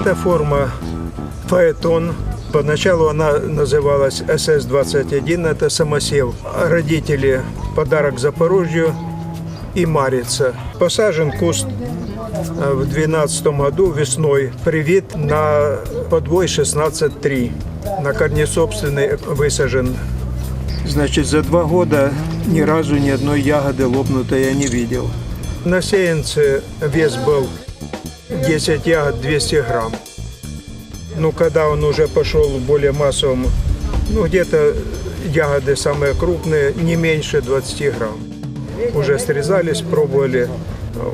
Эта форма фаэтон. Поначалу она называлась СС-21, это самосев. Родители подарок Запорожью и Марица. Посажен куст э, в 2012 году весной. Привит на подвой 16.3. На корне собственный высажен. Значит, за два года ни разу ни одной ягоды лопнутой я не видел. На сеянце вес был 10 ягод 200 грамм. Ну, когда он уже пошел более массовом, ну, где-то ягоды самые крупные, не меньше 20 грамм. Уже срезались, пробовали.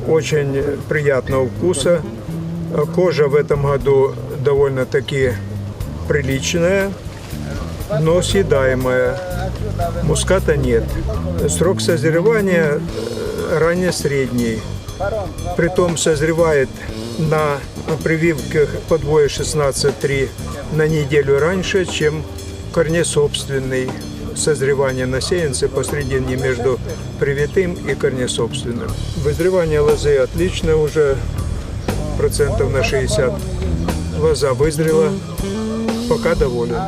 Очень приятного вкуса. Кожа в этом году довольно-таки приличная, но съедаемая. Муската нет. Срок созревания э, ранее-средний. Притом созревает на прививках по 16-3 на неделю раньше, чем корнесобственный. Созревание насеянца посредине между привитым и корнесобственным. Вызревание лозы отлично уже, процентов на 60. Лоза вызрела, пока доволен.